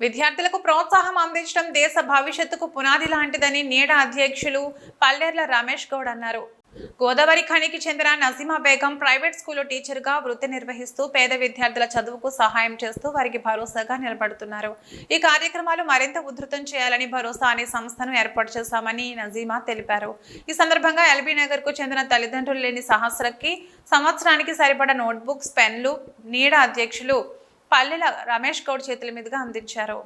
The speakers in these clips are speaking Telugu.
విద్యార్థులకు ప్రోత్సాహం అందించడం దేశ భవిష్యత్తుకు పునాది లాంటిదని నీడ అధ్యక్షులు పల్లెర్ల రమేష్ గౌడ్ అన్నారు. గోదావరి ఖనికి చెందిన నజీమా బేగం ప్రైవేట్ స్కూల్లో టీచర్గా వృత్తి నిర్వహిస్తూ పేద విద్యార్థుల చదువుకు సహాయం చేస్తూ వారికి భరోసాగా నిలబడుతున్నారు. ఈ కార్యక్రమాలు మరింత ఉధృతం చేయాలని భరోసా అనే సంస్థను ఏర్పాటు చేశామని నజీమా తెలిపారు. ఈ సందర్భంగా ఎల్బీ నగర్కు చెందిన తల్లిదండ్రులు లేని సహస్రకి సంవత్సరానికి సరిపడా నోట్బుక్స్ పెన్లు నీడ అధ్యక్షులు పల్లెల రమేష్ గౌడ్ చేతుల మీదుగా అందించారు.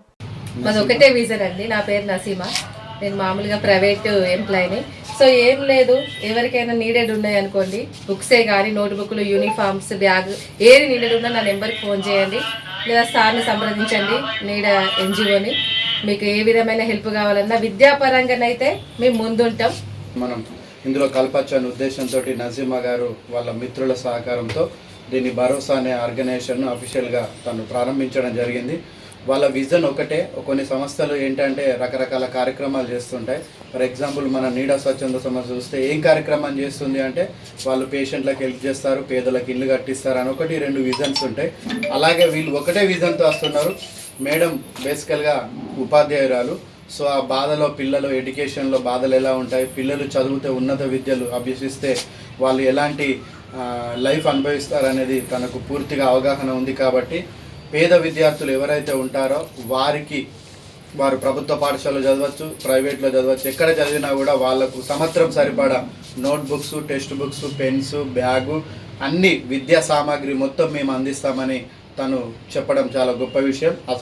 మాది ఒకటే విజన్ అండి. నా పేరు నసీమా. నేను మామూలుగా ప్రైవేట్ ఎంప్లాయీని సో ఏం లేదు. ఎవరికైనా నీడెడ్ ఉన్నాయి అనుకోండి. బుక్సే కానీ నోట్బుక్లు యూనిఫామ్స్ బ్యాగ్ ఏది నీడెడ్ ఉన్నా నా నెంబర్కి ఫోన్ చేయండి. లేదా సార్ని సంప్రదించండి నీడ ఎన్జిఓని. మీకు ఏ విధమైన హెల్ప్ కావాలన్నా విద్యాపరంగానైతే మేము ముందుంటాం. మనం ఇందులో కలపచ్చని ఉద్దేశంతో నజీమా గారు వాళ్ళ మిత్రుల సహకారంతో దీన్ని భరోసా అనే ఆర్గనైజేషన్ అఫీషియల్గా తను ప్రారంభించడం జరిగింది. వాళ్ళ విజన్ ఒకటే కొన్ని సంస్థలు ఏంటంటే రకరకాల కార్యక్రమాలు చేస్తుంటాయి. ఫర్ ఎగ్జాంపుల్ మన నీడా స్వచ్ఛంద సంస్థ చూస్తే ఏం కార్యక్రమం చేస్తుంది అంటే వాళ్ళు పేషెంట్లకు హెల్ప్ చేస్తారు పేదలకు ఇల్లు కట్టిస్తారు అని ఒకటి రెండు విజన్స్ ఉంటాయి. అలాగే వీళ్ళు ఒకటే విజన్తో వస్తున్నారు. మేడం బేసికల్గా ఉపాధ్యాయురాలు. సో ఆ బాధలో పిల్లలు ఎడ్యుకేషన్లో బాధలు ఎలా ఉంటాయి? పిల్లలు చదివితే ఉన్నత విద్యలు అభ్యసిస్తే వాళ్ళు ఎలాంటి లైఫ్ అనుభవిస్తారనేది తనకు పూర్తిగా అవగాహన ఉంది కాబట్టి పేద విద్యార్థులు ఎవరైతే ఉంటారో వారికి వారు ప్రభుత్వ పాఠశాలలో చదవచ్చు ప్రైవేట్లో చదవచ్చు ఎక్కడ చదివినా కూడా వాళ్ళకు సంవత్సరం సరిపడా notebooks text books pens bag అన్ని విద్యా సామాగ్రి మొత్తం మేము అందిస్తామని తను చెప్పడం చాలా గొప్ప విషయం. అసలు